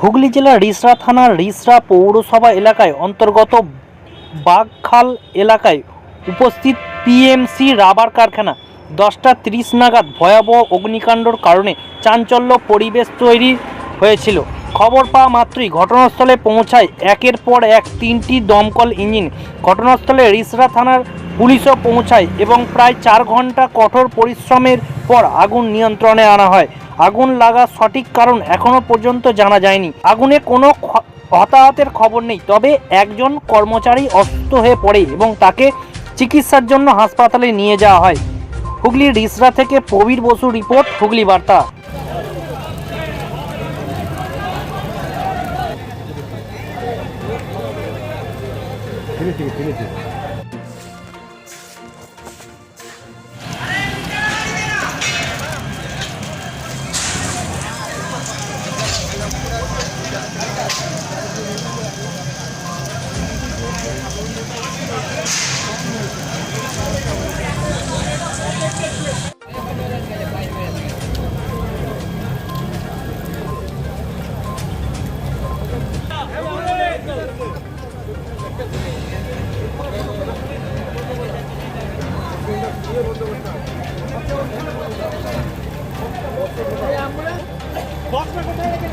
হুগলি জেলার রিসরা থানার রিসরা পৌরসভা এলাকায় অন্তর্গত বাঘখাল এলাকায় উপস্থিত পিএমসি রাবার কারখানা। দশটা তিরিশ নাগাদ ভয়াবহ অগ্নিকাণ্ডর কারণে চাঞ্চল্য পরিবেশ তৈরি হয়েছিল। খবর পাওয়া মাত্রই ঘটনাস্থলে পৌঁছায় একের পর এক তিনটি দমকল ইঞ্জিন। ঘটনাস্থলে রিসরা থানার পুলিশও পৌঁছায় এবং প্রায় চার ঘণ্টা কঠোর পরিশ্রমের পর আগুন নিয়ন্ত্রণে আনা হয়। আগুন লাগার সঠিক কারণ এখনও পর্যন্ত জানা যায়নি। আগুনে কোনো হতাহতের খবর নেই, তবে একজন কর্মচারী অসুস্থ হয়ে পড়ে এবং তাকে চিকিৎসার জন্য হাসপাতালে নিয়ে যাওয়া হয়। হুগলির রিসরা থেকে প্রবীর বসু রিপোর্ট, হুগলি বার্তা। Finishing finishing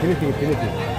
finishing finishing